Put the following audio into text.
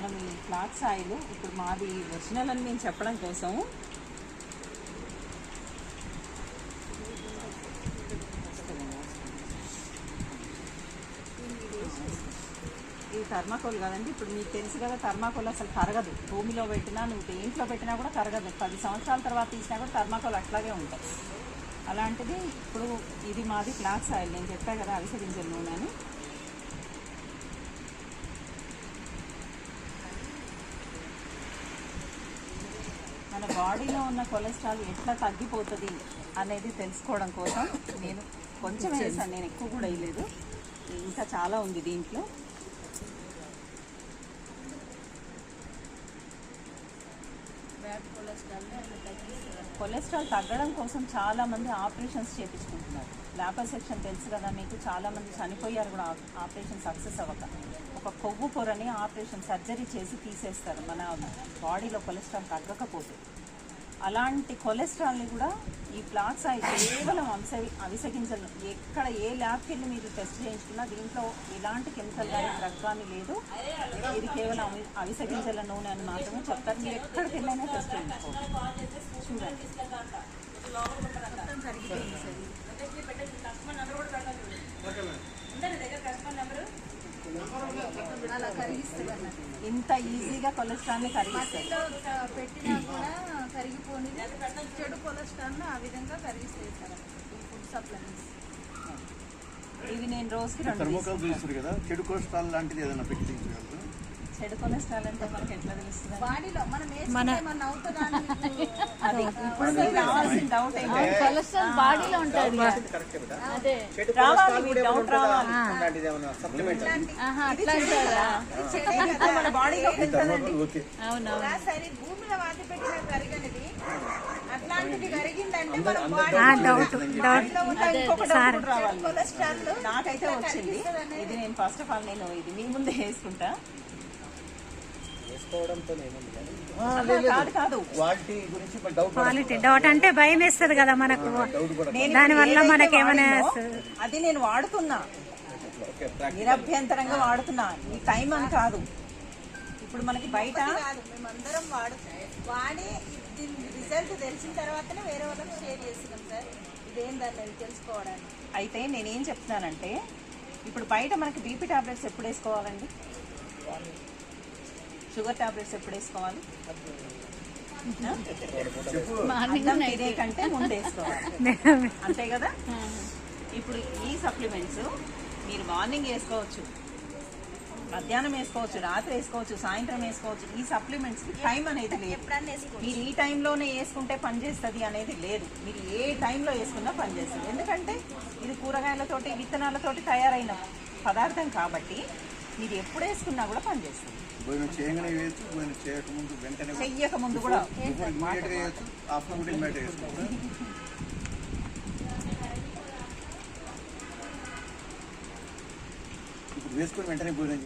మనం ఈ flax oil ఇప్పుడు మాది ఒరిజినల్ అని మేము చెప్పడం కోసం. ఇది థర్మాకోల్ కదండి ఇప్పుడు మీకు తెలుసు కదా థర్మాకోల్ అసలు కరగదు. భూమిలో పెట్టినా నువ్వు దేంట్లో పెట్టినా కూడా కరగదు. పది సంవత్సరాల తర్వాత తీసినా కూడా థర్మాకోల్ అట్లాగే ఉంటుంది. అలాంటిది ఇప్పుడు ఇది మాది ఫ్లాక్స్ ఆయిల్ నేను చెప్పా కదా అవిసె గింజల నూనె అని. మన బాడీలో ఉన్న కొలెస్ట్రాల్ ఎట్లా తగ్గిపోతుంది అనేది తెలుసుకోవడం కోసం నేను కొంచెం వేసాను నేను ఎక్కువ కూడా వేయలేదు. ఇంకా చాలా ఉంది దీంట్లో. కొలెస్ట్రాల్ తగ్గడం కోసం చాలా మంది ఆపరేషన్స్ చేపించుకుంటున్నారు. ల్యాపర్ సెక్షన్ తెలుసు కదా మీకు చాలా మంది చనిపోయారు కూడా ఆపరేషన్ సక్సెస్ అవ్వక. ఒక కొవ్వు పొరని ఆపరేషన్ సర్జరీ చేసి తీసేస్తారు. మన బాడీలో కొలెస్ట్రాల్ తగ్గకపోతే. అలాంటి కొలెస్ట్రాల్ని కూడా ఈ ప్లాట్స్ అవి కేవలం అంశ అవిసగించలు ఎక్కడ ఏ ల్యాబ్కి వెళ్ళి మీరు టెస్ట్ చేయించుకున్నా దీంట్లో ఎలాంటి కెమికల్ కానీ డ్రగ్ కానీ లేదు. ఇది కేవలం అవి అవిసగింజల నూనె అని మాత్రమే చెప్తారు. మీరు ఎక్కడికి వెళ్ళైనా టెస్ట్ చేయించుకోవచ్చు చూడండి. ఇంత ఈజీగా కొలెస్ట్రాల్ని మట్టిలో ఆ, పెట్టినా కూడా చెడు కొలెస్ట్రాల్ను ఆ విధంగా కరిగిస్తాయి సార్ ఈ ఫుడ్ సప్లిమెంట్స్ ఇవి నేను రోజుకి రెండు కదా చెడు కొలెస్ట్రాల్ లాంటిది ఏదైనా పెట్టి చెడు కొలెస్ట్రాల్ అంటే మనకి ఎట్లా తెలుస్తుంది? బాడీలో మనం వేసుకుంటే ఏమన్నా అవుతుందా అని మీకు అది ఇప్పుడు మీకు రావాల్సిన డౌట్ ఏంటంటే కొలెస్ట్రాల్ బాడీలో ఉంటుంది. అదే. రావాలి మీ డౌట్ రావాలి. ఆహా అట్లా అంటారా ఇది మన బాడీలోకి వెళ్తుందండి ఓకే. అవునవును. రా సరే భూమిలో వాత పెట్టిన కరిగనిది అట్లాంటిది కరిగిందంటే మనం బాడీ డౌట్ డౌట్ ఇంకా ఇంకొక డౌట్ కూడా రావాలి. కొలెస్ట్రాల్ నాకైతే వచ్చింది. ఇది నేను ఫస్ట్ ఆఫ్ ఆల్ నేను ఇది మీ ముందే వేసుకుంటా. కాదు కాదు. క్వాలిటీ గురించి డౌట్ క్వాలిటీ డౌట్ అంటే భయం వేస్తుంది కదా మనకు. డౌట్ కూడా నేను దాని వల్ల ఏదైతే మనకేమైనా వాడినో, అది నేను వాడుతున్నా. నిరభ్యంతరంగా వాడుతున్నా. ఈ టైం అని కాదు. ఇప్పుడు మనకి బయట కాదు మేమందరం వాడు వాడి రిజల్ట్ తెలిసిన తర్వాతనే వేరే వాళ్ళకి షేర్ చేస్తున్నాం సార్. ఇదేందన్నది తెలుసుకోవడానికి. అయితే నేనేం చెప్తున్నానంటే ఇప్పుడు బయట మనకి బీపీ టాబ్లెట్స్ ఎప్పుడు వేసుకోవాలండి? షుగర్ టాబ్లెట్స్ ఎప్పుడు వేసుకోవాలి? అన్నం తినే కంటే ముందు వేసుకోవాలి. అంతే కదా? ఇప్పుడు ఈ సప్లిమెంట్స్ మీరు మార్నింగ్ వేసుకోవచ్చు మధ్యాహ్నం వేసుకోవచ్చు రాత్రి వేసుకోవచ్చు సాయంత్రం వేసుకోవచ్చు. ఈ సప్లిమెంట్స్ టైం అనేది లేదు. మీరు ఈ టైంలోనే వేసుకుంటే పనిచేస్తుంది అనేది లేదు. మీరు ఏ టైంలో వేసుకున్నా పనిచేస్తుంది ఎందుకంటే ఇది కూరగాయలతోటి విత్తనాలతోటి తయారైన పదార్థం కాబట్టి మీరు ఎప్పుడు వేసుకున్నా కూడా పనిచేస్తుంది చెయ్యక ముందు కూడా ఇప్పుడు వేసుకొని వెంటనే భోజనం